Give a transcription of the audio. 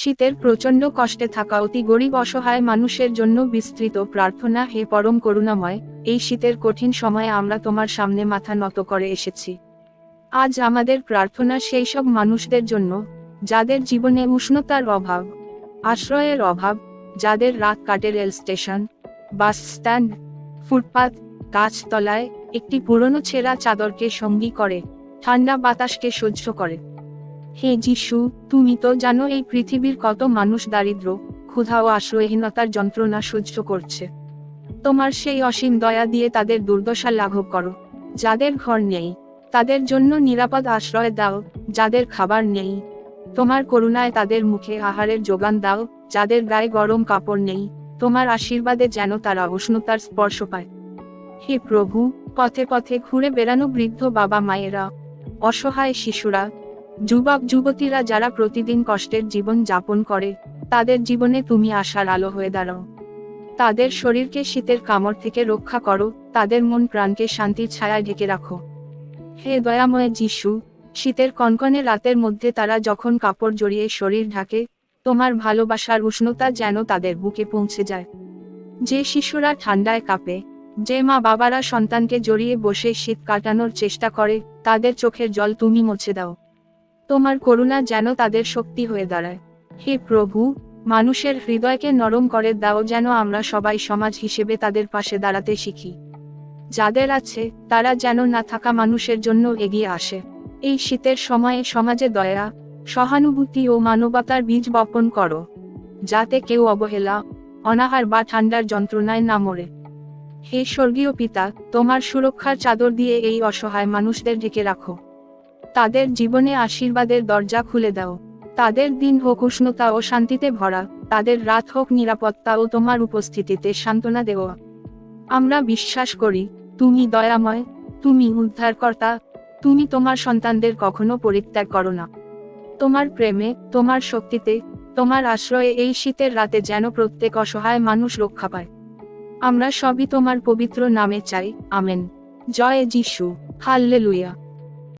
শীতের প্রচণ্ড কষ্টে থাকা অতি গরিব অসহায় মানুষের জন্য বিস্তৃত প্রার্থনা, হে পরম করুণাময়, এই শীতের কঠিন সময়ে আমরা তোমার সামনে মাথা নত করে এসেছি। আজ আমাদের প্রার্থনা সেই সব মানুষদের জন্য, যাদের জীবনে উষ্ণতার অভাব, আশ্রয়ের অভাব, যাদের রাত কাটে rail station, bus stand, footpath, গাছতলায় একটি পুরনো ছেঁড়া চাদরকে সঙ্গী করে, ঠান্ডা বাতাসকে সহ্য করে। হে যিশু, তুমি তো জানো এই পৃথিবীর কত মানুষ দারিদ্র, ক্ষুধা ও আশ্রয়হীনতার যন্ত্রণা সহ্য করছে। তোমার সেই অসীম দয়া দিয়ে তাদের দুর্দশা লাঘব করো। যাদের ঘর নেই, তাদের জন্য নিরাপদ আশ্রয় দাও, যাদের খাবার নেই। তোমার করুণায় তাদের মুখে আহারের যোগান দাও, যাদের গায়ে গরম কাপড় নেই। তোমার আশীর্বাদে যেন তারা উষ্ণতার স্পর্শ পায়। হে প্রভু, পথে পথে ঘুরে বেড়ানো বৃদ্ধ বাবা মায়েরা অসহায় শিশুরা যুবক যুবতীরা যারা প্রতিদিন কষ্টের জীবন যাপন করে, তাদের জীবনে তুমি আশার আলো হয়ে দাঁড়াও। তাদের শরীরকে শীতের কামড় থেকে রক্ষা করো, তাদের মন প্রাণকে শান্তির ছায়ায় ঢেকে রাখো। হে দয়াময় যিশু, শীতের কনকনে রাতের মধ্যে তারা যখন কাপড় জড়িয়ে শরীর ঢাকে, তোমার ভালোবাসার উষ্ণতা যেন তাদের বুকে পৌঁছে যায়। যে শিশুরা ঠান্ডায় কাঁপে, যে মা বাবারা সন্তানকে জড়িয়ে বসে শীত কাটানোর চেষ্টা করে, তাদের চোখের জল তুমি মুছে দাও। তোমার করুণা যেন তাদের শক্তি হয়ে দাঁড়ায়। হে প্রভু, মানুষের হৃদয়কে নরম করে দাও যেন আমরা সবাই সমাজ হিসেবে তাদের পাশে দাঁড়াতে শিখি। যাদের আছে, তারা যেন না থাকা মানুষের জন্য এগিয়ে আসে। এই শীতের সময়ে সমাজে দয়া, সহানুভূতি ও মানবতার বীজ বপন করো। যাতে কেউ অবহেলা, অনাহার বা ঠান্ডার যন্ত্রণায় না মরে। হে স্বর্গীয় পিতা, তোমার সুরক্ষার চাদর দিয়ে এই অসহায় মানুষদের ঢেকে রাখো। তাদের জীবনে আশীর্বাদের দরজা খুলে দাও। তাদের দিন হোক উষ্ণতা ও শান্তিতে ভরা, তাদের রাত হোক নিরাপত্তা ও তোমার উপস্থিতিতে সান্ত্বনা দেওয়া। আমরা বিশ্বাস করি, তুমি দয়াময়, তুমি উদ্ধারকর্তা, তুমি তোমার সন্তানদের কখনো পরিত্যাগ করো না। তোমার প্রেমে, তোমার শক্তিতে, তোমার আশ্রয়ে এই শীতের রাতে যেন প্রত্যেক অসহায় মানুষ রক্ষা পায়। আমরা সবই তোমার পবিত্র নামে চাই, আমেন। জয় যিশু, হাল্লেলুয়া।